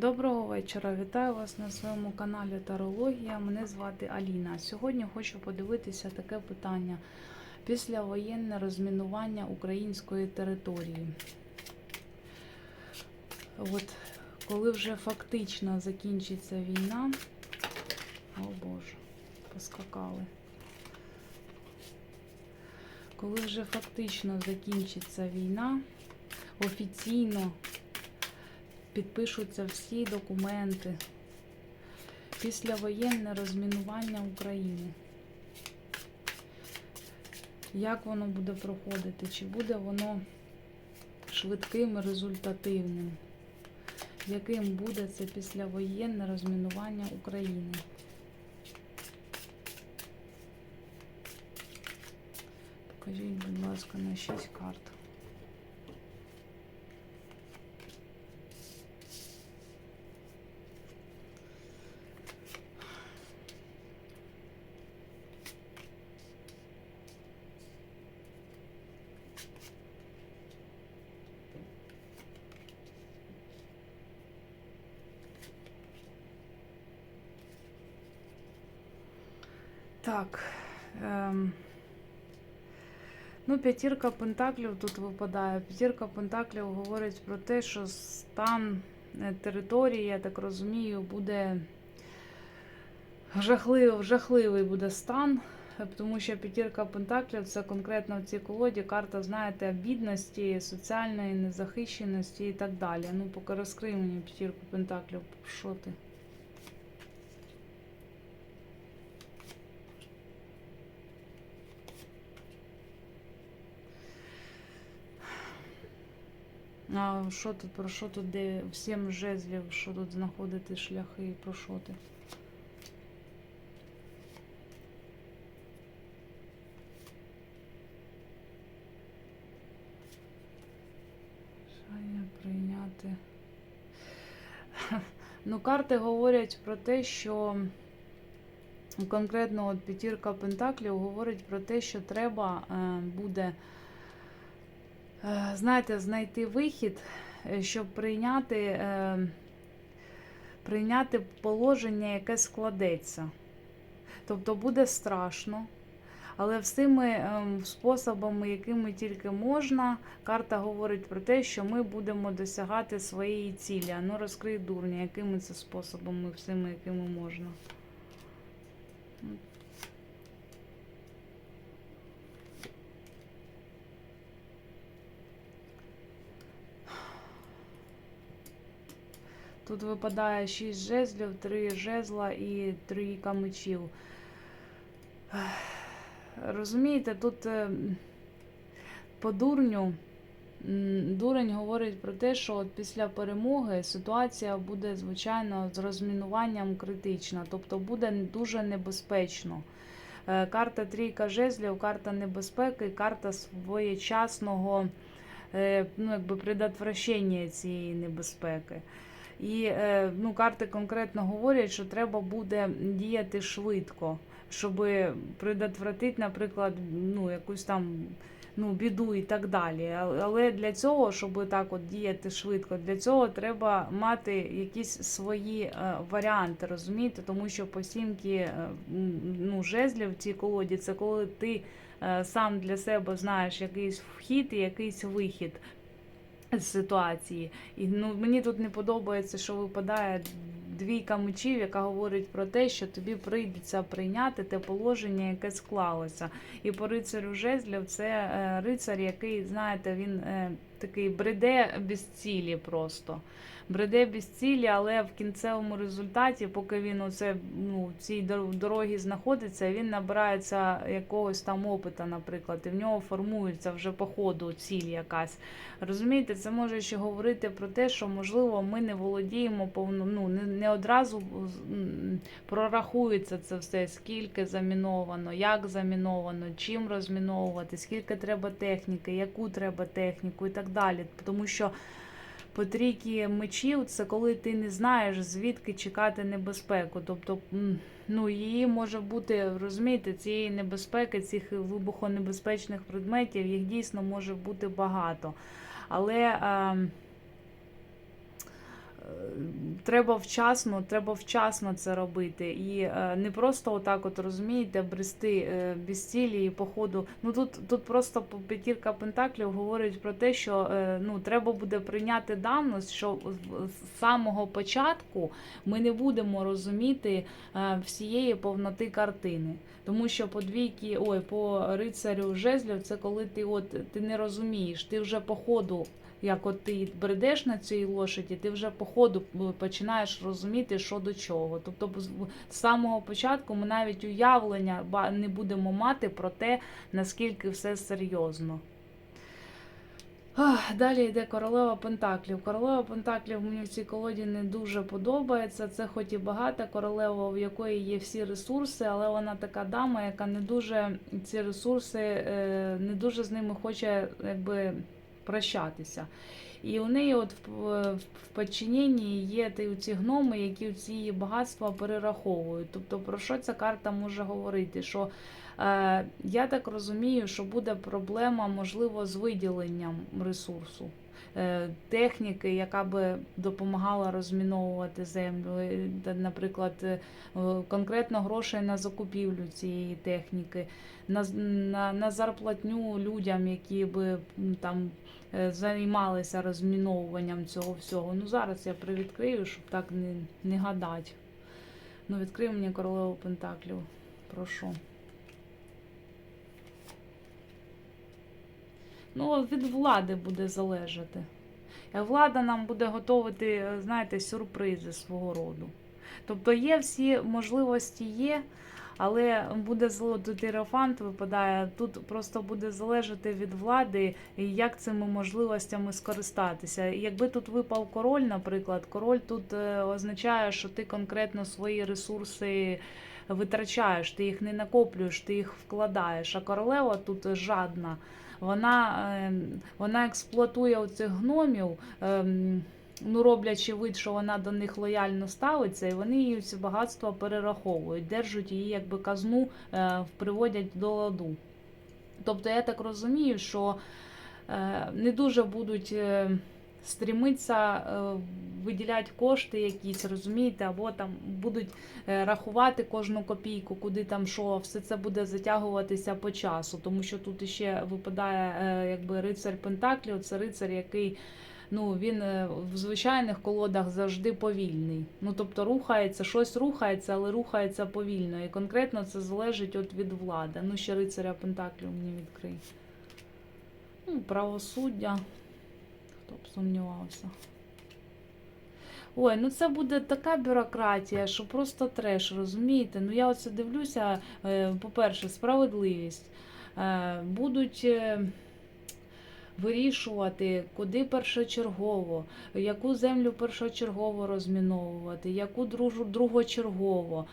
Доброго вечора. Вітаю вас на своєму каналі Тарологія. Мене звати Аліна. Сьогодні хочу подивитися таке питання: післявоєнне розмінування української території. От коли вже фактично закінчиться війна, о Боже, поскакали. Коли вже фактично закінчиться війна, офіційно підпишуться всі документи. Післявоєнне розмінування України. Як воно буде проходити? Чи буде воно швидким і результативним? Яким буде це післявоєнне розмінування України? Покажіть, будь ласка, на 6 карт. Так. Ем, ну, п'ятірка пентаклів тут випадає. П'ятірка пентаклів говорить про те, що стан е, території, я так розумію, буде жахливий, жахливий буде стан. е, Тому що п'ятірка пентаклів це конкретно в цій колоді карта, знаєте, бідності, соціальної незахищеності і так далі. Ну, поки розкрий мені п'ятірку пентаклів, що ти? А що тут, про що тут, де всім жезлів, що тут знаходити шляхи, про що ти? Є прийняти? Ну, карти говорять про те, що конкретно от п'ятірка Пентаклів говорить про те, що треба е, буде знаєте, знайти вихід, е, щоб прийняти, е, прийняти положення, яке складеться. Тобто буде страшно, але всіми способами, якими тільки можна, карта говорить про те, що ми будемо досягати своєї цілі. Ну розкрий дурня, якими це способами, всіми, якими можна. Тут випадає 6 жезлів, 3 жезла і трійка мечів. Розумієте, тут е, по дурню дурень говорить про те, що от після перемоги ситуація буде, звичайно, з розмінуванням критична, тобто буде дуже небезпечно. Е, Карта трійка жезлів, карта небезпеки, карта своєчасного е, ну, якби, предотвращення цієї небезпеки. І е, ну, карти конкретно говорять, що треба буде діяти швидко, щоб предотвратити, наприклад, ну, якусь там ну, біду і так далі. Але для цього, щоб так от діяти швидко, для цього треба мати якісь свої е, варіанти, розумієте? Тому що по сімки е, ну, жезлів в цій колоді це коли ти сам для себе знаєш якийсь вхід і якийсь вихід з ситуації. І ну, мені тут не подобається, що випадає двійка мечів, яка говорить про те, що тобі прийдеться прийняти те положення, яке склалося. І по рицарю жезлів це е, рицар, який, знаєте, він е, такий бреде без цілі просто. Бреде без цілі, але в кінцевому результаті, поки він оце, ну, в цій дор- дорогі знаходиться, він набирається якогось там опита, наприклад, і в нього формується вже по ходу ціль якась. Розумієте, це може ще говорити про те, що можливо ми не володіємо повно, ну не, не одразу прорахується це все, скільки заміновано, як заміновано, чим розміновувати, скільки треба техніки, яку треба техніку і так далі. Тому що по трійки мечів це коли ти не знаєш, звідки чекати небезпеку. Тобто, ну її може бути, розумієте, цієї небезпеки, цих вибухонебезпечних предметів, їх дійсно може бути багато. Але е, треба вчасно, треба вчасно це робити. І е, не просто отак, от розумієте, брести е, без цілі і по ходу. Ну тут, тут просто п'ятірка пентаклів говорить про те, що е, ну треба буде прийняти даність, що з- самого початку ми не будемо розуміти всієї повноти картини. Тому що по двійки, ой, по рицарю жезлів, це коли ти от ти не розумієш, ти вже по ходу як от ти бредеш на цій лошаді, ти вже по ходу починаєш розуміти, що до чого. Тобто, з з самого початку ми навіть уявлення не будемо мати про те, наскільки все серйозно. Далі йде королева Пентаклів. Королева Пентаклів мені в цій колоді не дуже подобається. Це хоч і багата королева, в якої є всі ресурси, але вона така дама, яка не дуже ці ресурси, е, не дуже з ними хоче якби прощатися. І у неї от в, підчиненні є ці гноми, які ці її багатства перераховують. Тобто, про що ця карта може говорити? Що е, я так розумію, що буде проблема, можливо, з виділенням ресурсу. е, Техніки, яка би допомагала розміновувати землю, е, наприклад, е, конкретно грошей на закупівлю цієї техніки, на, на, на зарплатню людям, які би там займалися розміновуванням цього всього. Ну зараз я привідкрию, щоб так не, не гадати. Ну, відкрий мені королеву Пентаклів. Прошу. Ну, від влади буде залежати. Е, Влада нам буде готувати, е, знаєте, сюрпризи свого роду. Тобто є всі можливості є, але буде зло тут іерофант випадає. Тут просто буде залежати від влади, як цими можливостями скористатися. Якби тут випав король, наприклад, король тут е, означає, що ти конкретно свої ресурси витрачаєш, ти їх не накоплюєш, ти їх вкладаєш. А королева тут жадна. Вона, е, вона експлуатує оцих гномів. Ну, роблячи вид, що вона до них лояльно ставиться, і вони її ці багатства перераховують, держать її якби казну, е, приводять до ладу. Тобто я так розумію, що е, не дуже будуть е, стрімитися виділяти кошти якісь, розумієте, або там будуть рахувати кожну копійку, куди там що, все це буде затягуватися по часу, тому що тут іще випадає якби рицар Пентаклів, це рицар, який ну, він е, в звичайних колодах завжди повільний. Ну, тобто рухається, щось рухається, але рухається повільно. І конкретно це залежить от від влади. Ну, ще рицаря Пентаклів мені відкрий. Ну, правосуддя. Хто б сумнівався. Ой, ну це буде така бюрократія, що просто треш, розумієте? Ну я оце дивлюся, е, по-перше, справедливість. Е, Будуть вирішувати, куди першочергово, яку землю першочергово розміновувати, яку дружу другочергово,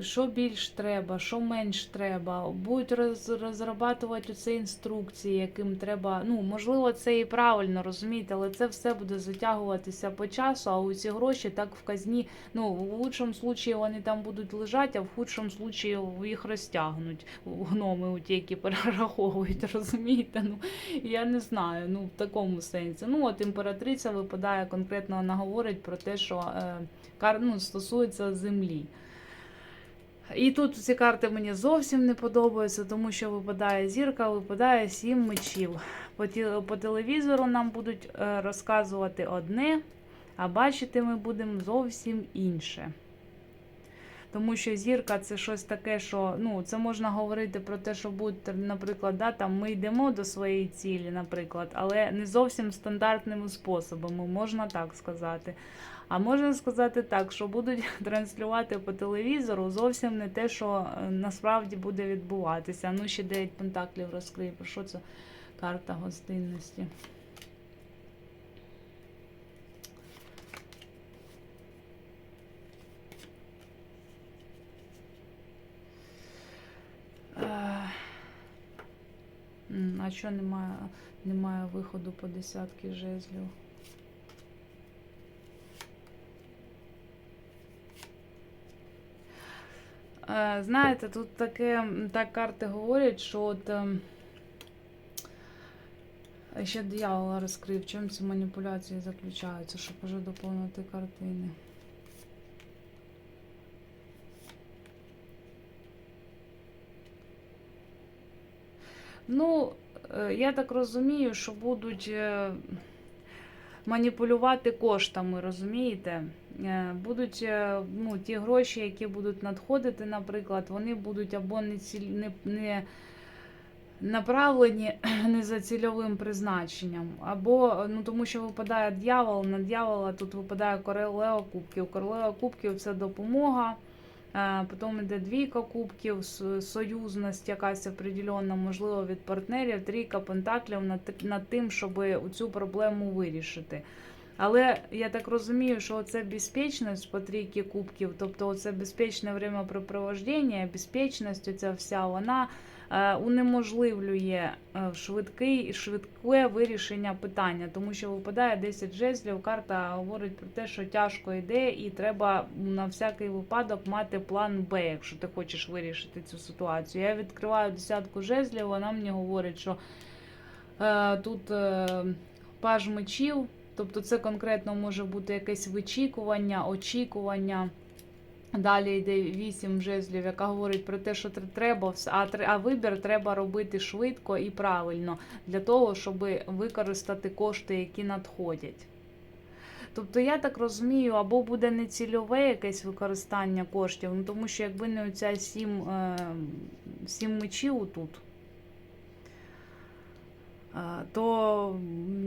що більш треба, що менш треба. Будуть роз, розрабатувати оце інструкції, яким треба. Ну, можливо, це і правильно, розумієте, але це все буде затягуватися по часу, а у ці гроші так в казні. Ну, в лучшому случаї вони там будуть лежати, а в худшому случаї їх розтягнуть гноми, у ті, які перераховують, розумієте? Ну, я не знаю, ну в такому сенсі. Ну, от імператриця випадає конкретно, вона говорить про те, що е, ну, стосується землі. І тут ці карти мені зовсім не подобаються, тому що випадає зірка, випадає сім мечів. По, по телевізору нам будуть е, розказувати одне, а бачити ми будемо зовсім інше. Тому що зірка це щось таке, що ну, це можна говорити про те, що буде, наприклад, да, там ми йдемо до своєї цілі, наприклад, але не зовсім стандартними способами, можна так сказати. А можна сказати так, що будуть транслювати по телевізору зовсім не те, що е, насправді буде відбуватися. Ну, ще 9 пентаклів розкриє. Про що це карта гостинності? Що немає, немає виходу по десятки жезлів? Е, Знаєте, тут таке, так карти говорять, що от ем, ще диявола розкрив, в чому ці маніпуляції заключаються, щоб уже доповнити картини. Ну, я так розумію, що будуть е, маніпулювати коштами, розумієте? Е, Будуть е, ну, ті гроші, які будуть надходити, наприклад, вони будуть або не, ціль, не, не направлені не за цільовим призначенням, або ну тому що випадає дьявол, на дьявола тут випадає королева кубків. Королева кубків це допомога. Потім йде двійка кубків, союзність якась определенна, можливо, від партнерів, трійка пентаклів над тим, щоб цю проблему вирішити. Але я так розумію, що це безпечність по трійки кубків, тобто це безпечне времяпрепровождення, безпечність оця вся, вона е, унеможливлює е, швидкий, швидке вирішення питання, тому що випадає 10 жезлів, карта говорить про те, що тяжко йде, і треба на всякий випадок мати план Б, якщо ти хочеш вирішити цю ситуацію. Я відкриваю десятку жезлів, вона мені говорить, що е, тут е, паж мечів, тобто це конкретно може бути якесь вичікування, очікування. Далі йде вісім жезлів, яка говорить про те, що треба, вс- а, а вибір треба робити швидко і правильно для того, щоб використати кошти, які надходять. Тобто, я так розумію, або буде нецільове якесь використання коштів, ну тому що якби не оця сім, е, сім мечів тут, то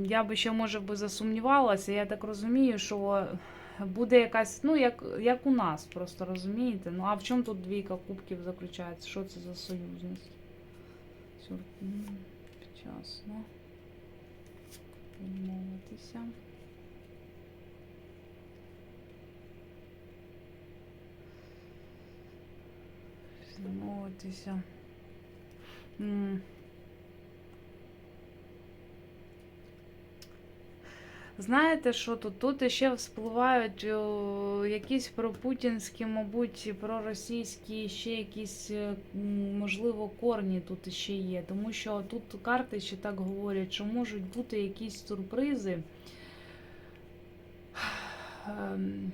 я би ще може би засумнівалася. Я так розумію, що буде якась, ну, як, як у нас, просто розумієте? Ну, а в чому тут двійка кубків заключається? Що це за союзність? Вчасно. Відмовитися. Відмовитися. Знаєте, що тут? Тут ще вспливають о, якісь пропутінські, мабуть, проросійські, ще якісь, е, можливо, корні тут ще є. Тому що тут карти ще так говорять, що можуть бути якісь сюрпризи. Ем,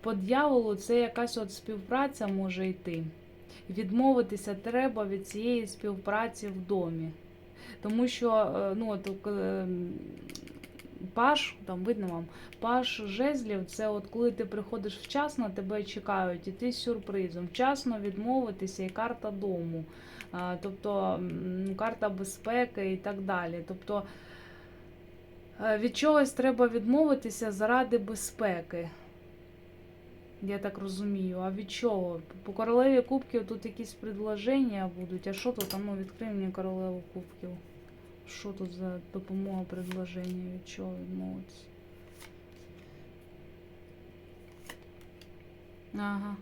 По дьяволу це якась от співпраця може йти. Відмовитися треба від цієї співпраці в домі. Тому що е, ну, от, е, паш, там видно вам, паш жезлів це от коли ти приходиш вчасно, тебе чекають, і ти з сюрпризом. Вчасно відмовитися і карта дому, тобто карта безпеки і так далі. Тобто е, від чогось треба відмовитися заради безпеки. Я так розумію. А від чого? По королеві кубків тут якісь предложення будуть. А що тут? А ну відкрий мені королеву кубків. Що тут за допомога предложення? Від чого відмовитися? Ага.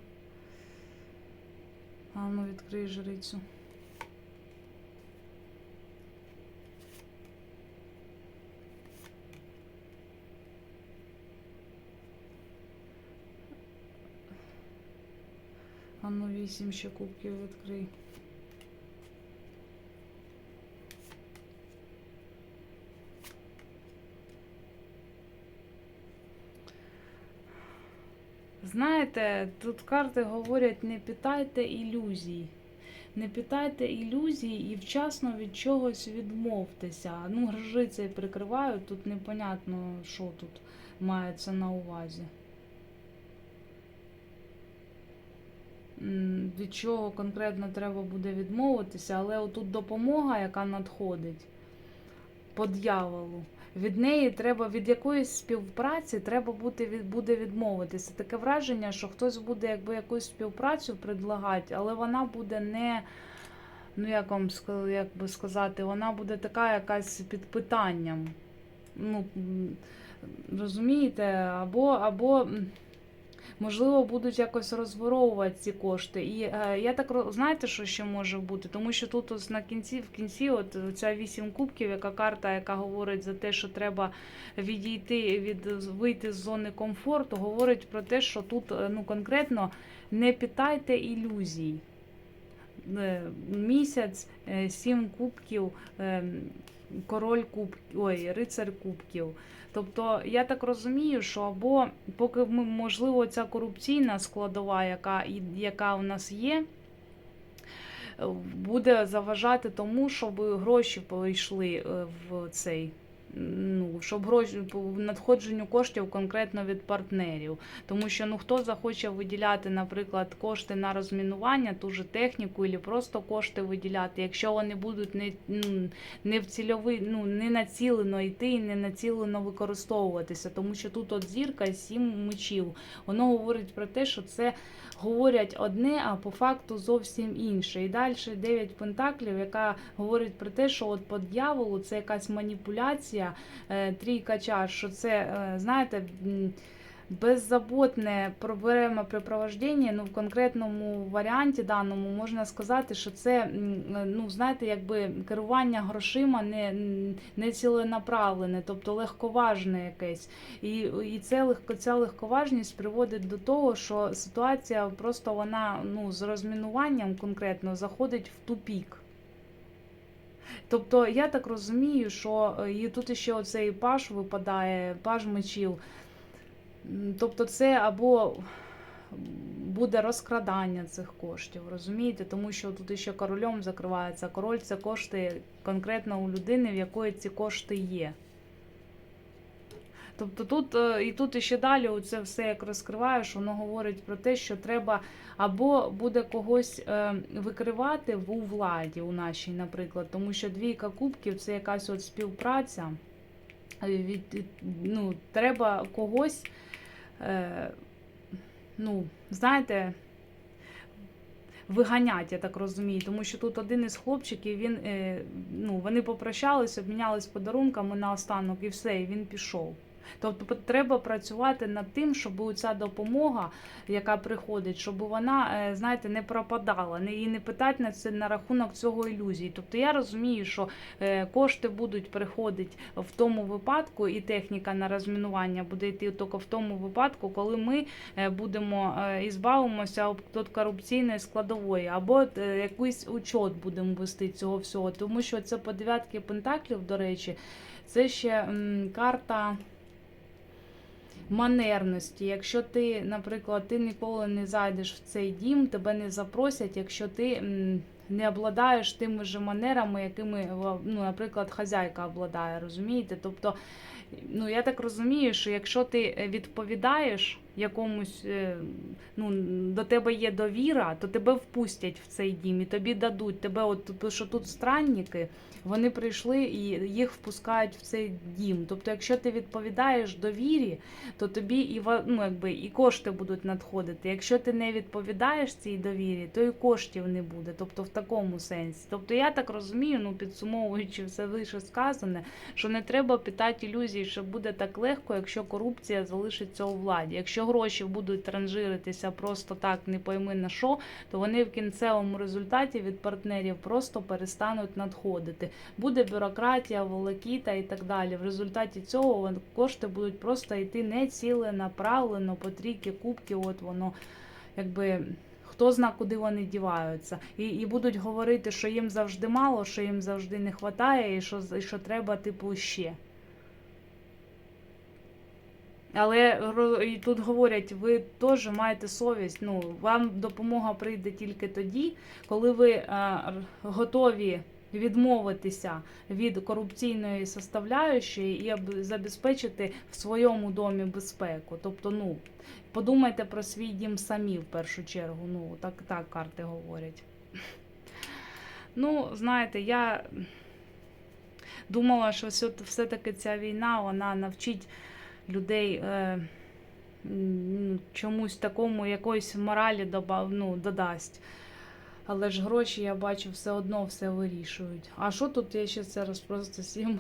А ну відкрий жрицю. А ну вісім ще кубків відкрий. Знаєте, тут карти говорять, не питайте ілюзій. Не питайте ілюзій і вчасно від чогось відмовтеся. Ну, грижиці прикривають, тут непонятно, що тут мається на увазі. Від чого конкретно треба буде відмовитися, але отут допомога, яка надходить по дьяволу, від неї треба, від якоїсь співпраці треба бути, буде відмовитися. Таке враження, що хтось буде якби якусь співпрацю предлагати, але вона буде не, ну як вам як би сказати, вона буде така якась під питанням. Ну, розумієте, або, або можливо, будуть якось розворовувати ці кошти. І е, я так знаєте, що ще може бути? Тому що тут ось на кінці, в кінці, от ця вісім кубків, яка карта, яка говорить за те, що треба відійти від вийти з зони комфорту, говорить про те, що тут е, ну конкретно не питайте ілюзій. е, місяць, е, сім кубків, е, король кубків, ой, рицар кубків. Тобто я так розумію, що або поки ми, можливо, ця корупційна складова, яка, яка у нас є, е, буде заважати тому, щоб гроші пішли е, в цей. Ну, щоб гроші надходженню коштів конкретно від партнерів. Тому що ну хто захоче виділяти, наприклад, кошти на розмінування, ту же техніку, або просто кошти виділяти, якщо вони будуть не, ну, не в цільовий, ну не націлено йти і не націлено використовуватися. Тому що тут от зірка і сім мечів. Воно говорить про те, що це говорять одне, а по факту зовсім інше. І далі дев'ять пентаклів, яка говорить про те, що от по дьяволу це якась маніпуляція, е, трійка чаш, що це, е, знаєте, беззаботне проблемоприпровождення, ну в конкретному варіанті даному можна сказати, що це ну знаєте, якби керування грошима не, не ціленаправлене, тобто легковажне якесь. І, і це ця легковажність приводить до того, що ситуація просто вона ну з розмінуванням конкретно заходить в тупік. Тобто я так розумію, що е, і тут ще оцей паш випадає, паж мечів. Тобто це або буде розкрадання цих коштів, розумієте? Тому що тут ще королем закривається. Король це кошти конкретно у людини, в якої ці кошти є. Тобто тут е, і тут іще далі це все як розкриваєш, воно говорить про те, що треба або буде когось е, викривати в у владі у нашій, наприклад, тому що двійка кубків це якась от співпраця. Е, Від, ну, треба когось, ну, знаєте, виганять, я так розумію, тому що тут один із хлопчиків, він, ну, вони попрощались, обмінялись подарунками на останок і все, і він пішов. Тобто треба працювати над тим, щоб ця допомога, яка приходить, щоб вона, е, знаєте, не пропадала, не і не питати на це на рахунок цього ілюзії. Тобто я розумію, що е, кошти будуть приходити в тому випадку, і техніка на розмінування буде йти тільки в тому випадку, коли ми е, будемо е, ізбавимося від корупційної складової, або якийсь учет будемо вести цього всього. Тому що це по дев'ятки пентаклів, до речі, це ще карта манерності. Якщо ти, наприклад, ти ніколи не зайдеш в цей дім, тебе не запросять, якщо ти не обладаєш тими ж манерами, якими, ну, наприклад, хазяйка обладає, розумієте? Тобто, ну я так розумію, що якщо ти е, відповідаєш якомусь, е, ну до тебе є довіра, то тебе впустять в цей дім і тобі дадуть. Тебе, от що тут странники, вони прийшли і їх впускають в цей дім. Тобто, якщо ти відповідаєш довірі, то тобі і ну, якби, і кошти будуть надходити. Якщо ти не відповідаєш цій довірі, то і коштів не буде. Тобто в такому сенсі. Тобто я так розумію, ну підсумовуючи все вище сказане, що не треба питати ілюзії, що буде так легко, якщо корупція залишиться у владі. Якщо гроші будуть транжиритися просто так, не пойми на що, то вони в кінцевому результаті від партнерів просто перестануть надходити. Буде бюрократія, волокіта і так далі. В результаті цього кошти будуть просто йти не ціленаправлено по трійки кубків, от воно якби. Хто зна, куди вони діваються, і, і будуть говорити, що їм завжди мало, що їм завжди не вистачає, і що, і що треба, типу, ще. Але і тут говорять, ви теж маєте совість. Ну, вам допомога прийде тільки тоді, коли ви е, готові відмовитися від корупційної составляючої і забезпечити в своєму домі безпеку. Тобто, ну, подумайте про свій дім самі в першу чергу. Ну, так, так карти говорять. Ну, знаєте, я думала, що все- все-таки ця війна вона навчить людей е, чомусь такому, якоїсь моралі доба, ну, додасть. Але ж гроші, я бачу, все одно все вирішують. А що тут я ще зараз просто сім,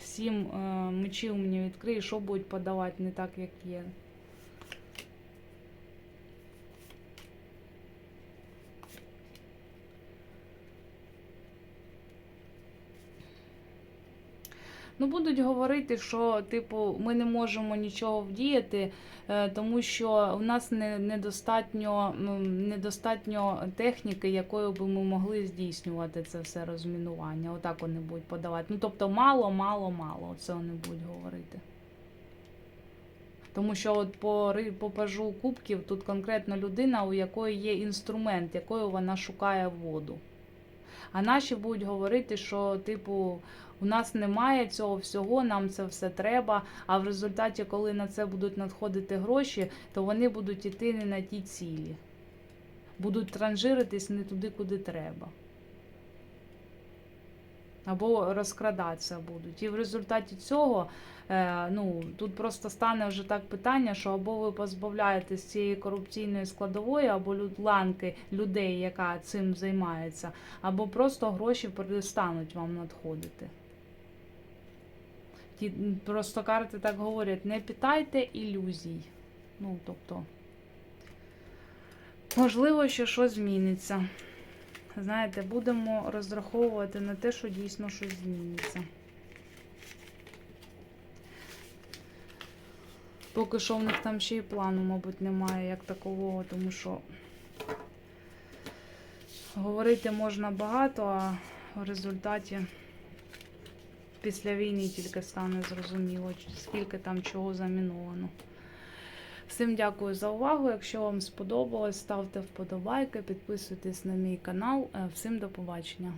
сім е, мечів мені відкрию, що будуть подавати не так, як є. Ну, будуть говорити, що типу ми не можемо нічого вдіяти, е, тому що в нас не, недостатньо, недостатньо техніки, якою би ми могли здійснювати це все розмінування. Отак вони будуть подавати. Ну тобто мало, мало, мало. Це вони будуть говорити. Тому що от по, по пажу кубків тут конкретно людина, у якої є інструмент, якою вона шукає воду. А наші будуть говорити, що, типу, у нас немає цього всього, нам це все треба. А в результаті, коли на це будуть надходити гроші, то вони будуть йти не на ті цілі. Будуть транжиритись не туди, куди треба. Або розкрадатися будуть. І в результаті цього ну, тут просто стане вже так питання, що або ви позбавляєтесь цієї корупційної складової, або ланки людей, яка цим займається, або просто гроші перестануть вам надходити. Ті, просто карти так говорять: не питайте ілюзій. Ну, тобто, можливо, що щось зміниться. Знаєте, будемо розраховувати на те, що дійсно щось зміниться. Поки що в них там ще й плану, мабуть, немає як такового, тому що говорити можна багато, а в результаті після війни тільки стане зрозуміло, скільки там чого заміновано. Всім дякую за увагу. Якщо вам сподобалось, ставте вподобайки, підписуйтесь на мій канал. Е, Всім до побачення.